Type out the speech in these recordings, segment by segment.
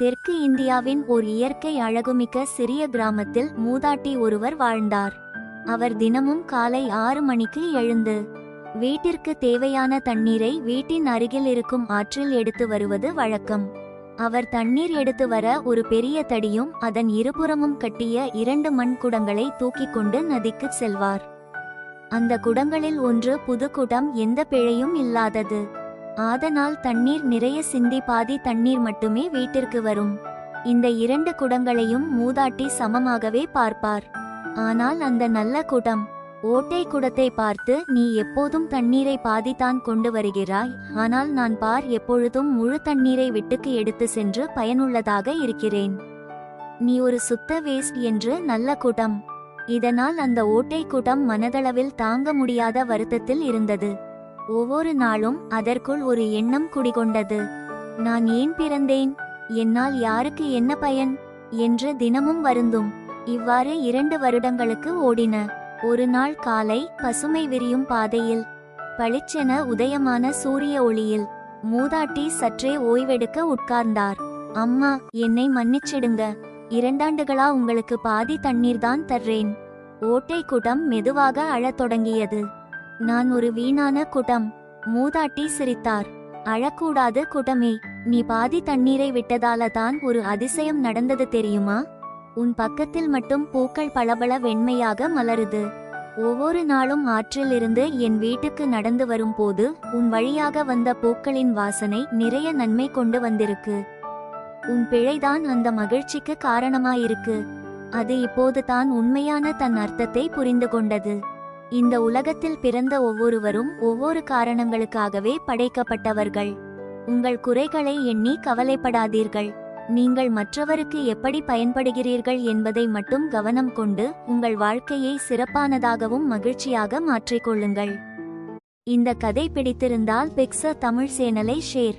தெற்கு இந்தியாவின் ஓர் இயற்கை அழகுமிக்க சிறிய கிராமத்தில் மூதாட்டி ஒருவர் வாழ்ந்தார். அவர் தினமும் காலை ஆறு மணிக்கு எழுந்து வீட்டிற்கு தேவையான தண்ணீரை வீட்டின் அருகில் இருக்கும் ஆற்றில் எடுத்து வருவது வழக்கம். அவர் தண்ணீர் எடுத்து வர ஒரு பெரிய தடியும் அதன் இருபுறமும் கட்டிய இரண்டு மண் குடங்களை தூக்கிக் கொண்டு நதிக்கு செல்வார். அந்த குடங்களில் ஒன்று புது குடம் எந்த பிழையும் இல்லாதது. ஆதனால் தண்ணீர் நிறைய சிந்தி பாதி தண்ணீர் மட்டுமே வீட்டிற்கு வரும். இந்த இரண்டு குடங்களையும் மூதாட்டி சமமாகவே பார்ப்பார். ஆனால் அந்த நல்ல குடம் ஓட்டை குடத்தை பார்த்து நீ எப்போதும் தண்ணீரை பாதித்தான் கொண்டு வருகிறாய். ஆனால் நான் பார் எப்பொழுதும் முழு தண்ணீரை விட்டுக்கு எடுத்து சென்று பயனுள்ளதாக இருக்கிறேன். நீ ஒரு சுத்த வேஸ்ட் என்று நல்ல குடம். இதனால் அந்த ஓட்டை குடம் மனதளவில் தாங்க முடியாத வருத்தத்தில் இருந்தது. ஒவ்வொரு நாளும் அதற்குள் ஒரு எண்ணம் குடிகொண்டது. நான் ஏன் பிறந்தேன்? என்னால் யாருக்கு என்ன பயன்? என்று தினமும் வருந்தும். இவ்வாறு இரண்டு வருடங்களுக்கு ஓடின. ஒரு நாள் காலை பசுமை விரியும் பாதையில் பளிச்சென உதயமான சூரிய ஒளியில் மூதாட்டி சற்றே ஓய்வெடுக்க உட்கார்ந்தார். அம்மா என்னை மன்னிச்சிடுங்க. இரண்டாண்டுகளா உங்களுக்கு பாதி தண்ணீர் தான் தர்றேன். ஓட்டை கூட்டம் மெதுவாக அழத் தொடங்கியது. நான் ஒரு வீணான குடம். மூதாட்டி சிரித்தார். அழக்கூடாது குடமே. நீ பாதி தண்ணீரை விட்டதால தான் ஒரு அதிசயம் நடந்தது தெரியுமா? உன் பக்கத்தில் மட்டும் பூக்கள் பளபள வெண்மையாக மலருது. ஒவ்வொரு நாளும் ஆற்றில் இருந்து என் வீட்டுக்கு நடந்து வரும்போது உன் வழியாக வந்த பூக்களின் வாசனை நிறைய நன்மை கொண்டு வந்திருக்கு. உன் பிழைதான் அந்த மகிழ்ச்சிக்கு காரணமாயிருக்கு. அது இப்போது தான் உண்மையான தன் அர்த்தத்தை புரிந்து கொண்டது. இந்த உலகத்தில் பிறந்த ஒவ்வொருவரும் ஒவ்வொரு காரணங்களுக்காகவே படைக்கப்பட்டவர்கள். உங்கள் குறைகளை எண்ணி கவலைப்படாதீர்கள். நீங்கள் மற்றவருக்கு எப்படி பயன்படுகிறீர்கள் என்பதை மட்டும் கவனம் கொண்டு உங்கள் வாழ்க்கையை சிறப்பானதாகவும் மகிழ்ச்சியாக மாற்றிக்கொள்ளுங்கள் இந்த கதை பிடித்திருந்தால் பிக்ச தமிழ் சேனலை ஷேர்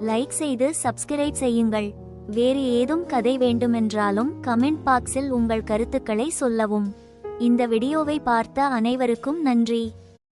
லைக் செய்து சப்ஸ்கிரைப் செய்யுங்கள். வேறு ஏதும் கதை வேண்டுமென்றாலும் கமெண்ட் பாக்ஸில் உங்கள் கருத்துக்களை சொல்லவும். இந்த வீடியோவை பார்த்த அனைவருக்கும் நன்றி.